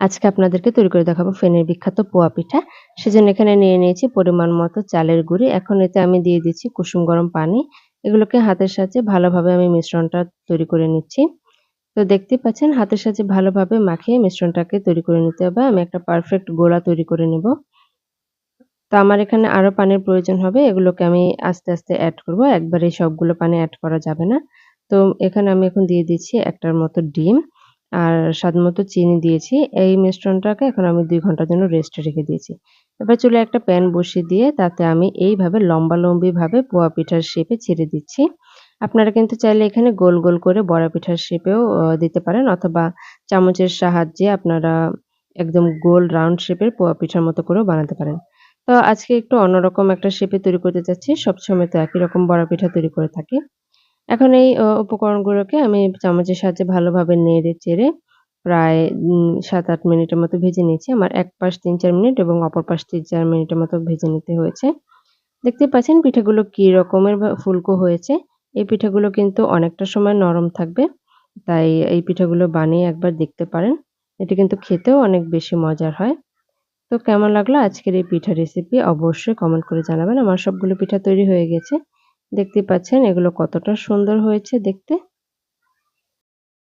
আজকে আপনাদেরকে তৈরি করে দেখাবো ফেনের বিখ্যাত পোয়া পিঠা। সেজন্য এখানে নিয়ে নিয়েছি পরিমাণ মতো চালের গুঁড়ি। এখন এতে আমি দিয়ে দিচ্ছি কুসুম গরম পানি। এগুলোকে হাতের সাহায্যে ভালোভাবে আমি মিশ্রণটা তৈরি করে নিচ্ছি। তো দেখতেই পাচ্ছেন, হাতের সাহায্যে ভালোভাবে মাখিয়ে মিশ্রণটাকে তৈরি করে নিতে হবে। আমি একটা পারফেক্ট গোলা তৈরি করে নেব। তো আমার এখানে আরও পানির প্রয়োজন হবে। এগুলোকে আমি আস্তে আস্তে অ্যাড করব। একবারে সবগুলো পানি অ্যাড করা যাবে না। তো এখানে আমি এখন দিয়ে দিচ্ছি একটার মতো ডিম। আর স্বাদমতো চিনি দিয়েছি। এই মিশ্রণটাকে এখন আমি দুই ঘণ্টার জন্য রেস্টে রেখে দিয়েছি। এবার চুলে একটা প্যান বসিয়ে দিয়ে তাতে আমি এইভাবে লম্বা লম্বিভাবে পোয়া পিঠার শেপে ছেড়ে দিচ্ছি। আপনারা কিন্তু চাইলে এখানে গোল গোল করে বড়া পিঠার শেপেও দিতে পারেন অথবা চামচের সাহায্যে আপনারা একদম গোল রাউন্ড শেপের পোয়া পিঠার মতো করেও বানাতে পারেন। তো আজকে একটু অন্যরকম একটা শেপে তৈরি করতে চাচ্ছি। সবসময় তো একই রকম বড়া পিঠা তৈরি করে থাকি। এখন এই উপকরণগুলোকে আমি চামচের সাহায্যে ভালোভাবে নেড়ে চেড়ে প্রায় সাত আট মিনিটের মতো ভেজে নিয়েছি। আমার এক পাশ তিন চার মিনিট এবং অপর পাশ তিন চার মিনিটের মতো ভেজে নিতে হয়েছে। দেখতে পাচ্ছেন পিঠাগুলো কি রকমের ফুলকো হয়েছে। এই পিঠাগুলো কিন্তু অনেকটা সময় নরম থাকবে, তাই এই পিঠাগুলো বানিয়ে একবার দেখতে পারেন। এটি কিন্তু খেতেও অনেক বেশি মজার হয়। তো কেমন লাগল আজকের এই পিঠা রেসিপি? অবশ্যই কমেন্ট করে জানাবেন। আমার সবগুলো পিঠা তৈরি হয়ে গেছে। দেখতে পাচ্ছেন এগুলো কতটা সুন্দর হয়েছে দেখতে।